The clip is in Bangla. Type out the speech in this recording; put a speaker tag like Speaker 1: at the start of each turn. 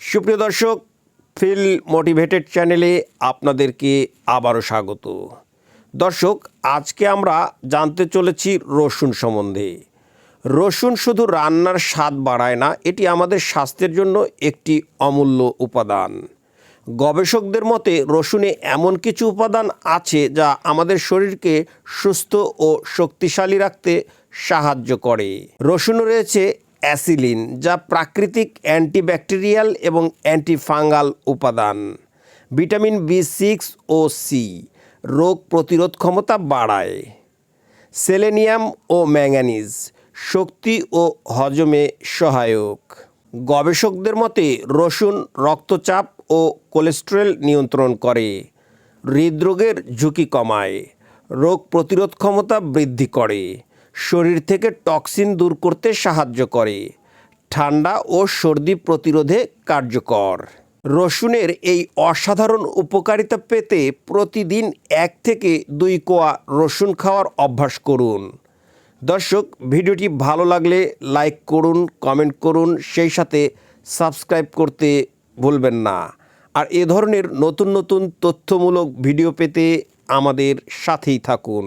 Speaker 1: সুপ্রিয় দর্শক ফিল মোটিভেটেড চ্যানেলে আপনাদেরকে আবারও স্বাগত। দর্শক, আজকে আমরা জানতে চলেছি রসুন সম্বন্ধে। রসুন শুধু রান্নার স্বাদ বাড়ায় না, এটি আমাদের স্বাস্থ্যের জন্য একটি অমূল্য উপাদান। গবেষকদের মতে, রসুনে এমন কিছু উপাদান আছে যা আমাদের শরীরকে সুস্থ ও শক্তিশালী রাখতে সাহায্য করে। রসুন রয়েছে অ্যাসিলিন, যা প্রাকৃতিক অ্যান্টিব্যাকটেরিয়াল এবং অ্যান্টিফাঙ্গাল উপাদান। ভিটামিন বি সিক্স ও সি, রোগ প্রতিরোধ ক্ষমতা বাড়ায়। সেলেনিয়াম ও ম্যাঙ্গানিজ শক্তি ও হজমে সহায়ক। গবেষকদের মতে, রসুন রক্তচাপ ও কোলেস্টেরল নিয়ন্ত্রণ করে, হৃদরোগের ঝুঁকি কমায়, রোগ প্রতিরোধ ক্ষমতা বৃদ্ধি করে। শরীর থেকে টক্সিন দূর করতে সাহায্য করে। ঠান্ডা ও সর্দি প্রতিরোধে কার্যকর। রসুনের এই অসাধারণ উপকারিতা পেতে প্রতিদিন এক থেকে দুই কোয়া রসুন খাওয়ার অভ্যাস করুন। দর্শক, ভিডিওটি ভালো লাগলে লাইক করুন, কমেন্ট করুন, সেই সাথে সাবস্ক্রাইব করতে ভুলবেন না। আর এ ধরনের নতুন নতুন তথ্যমূলক ভিডিও পেতে আমাদের সাথেই থাকুন।